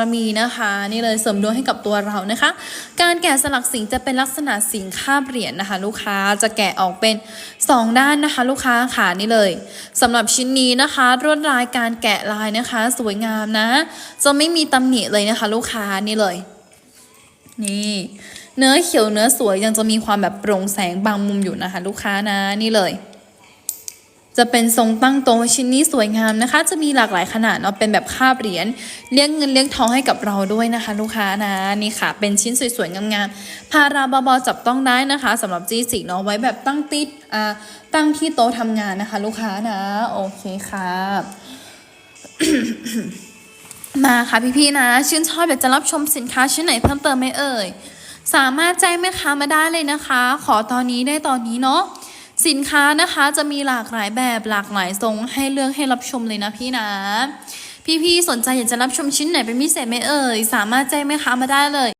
บารมีนะคะนี่เลยเสริมดวงให้กับตัวเรานะคะ การแกะสลักสิงจะเป็นลักษณะสิงคาบเหรียญนะคะ ลูกค้าจะแกะออกเป็น 2 ด้านนะคะ ลูกค้าค่ะนี่เลยสำหรับชิ้นนี้นะคะลวดลายการแกะลายนะคะ สวยงามนะ จะไม่มีตำหนิเลยนะคะ ลูกค้านี่เลย นี่เนื้อเขียวเนื้อสวยยังจะมีความแบบโปร่งแสงบางมุมอยู่นะคะ ลูกค้านะนี่เลย จะเป็นทรงตั้งโตรงชิ้นนี้สวยงามนะคะ จะมีหลากหลายขนาดเนาะเป็นแบบคาบเหรียญเลี้ยงเงินเลี้ยงทองให้กับเราด้วยนะคะ ลูกค้านะนี่ค่ะ เป็นชิ้นสวยๆงามๆพาราเบาๆจับต้องได้นะคะสำหรับจีสิเนาะไว้แบบตั้งติดอ่าตั้งที่โต๊ะทำงานนะคะ ลูกค้านะ โอเคค่ะมาค่ะพี่ๆนะ ชื่นชอบอยากจะรับชมสินค้าชิ้นไหนเพิ่มเติมไหมเอ่ยสามารถแจ้งแม่ค้ามาได้เลยนะคะ ขอตอนนี้ได้ตอนนี้เนาะ สินค้านะคะจะมีหลากหลายแบบหลากหลายทรงให้เลือกให้รับชมเลยนะพี่นะ พี่ๆสนใจอยากจะรับชมชิ้นไหนเป็นพิเศษไหมเอ่ย สามารถแจ้งแม่ค้ามาได้เลย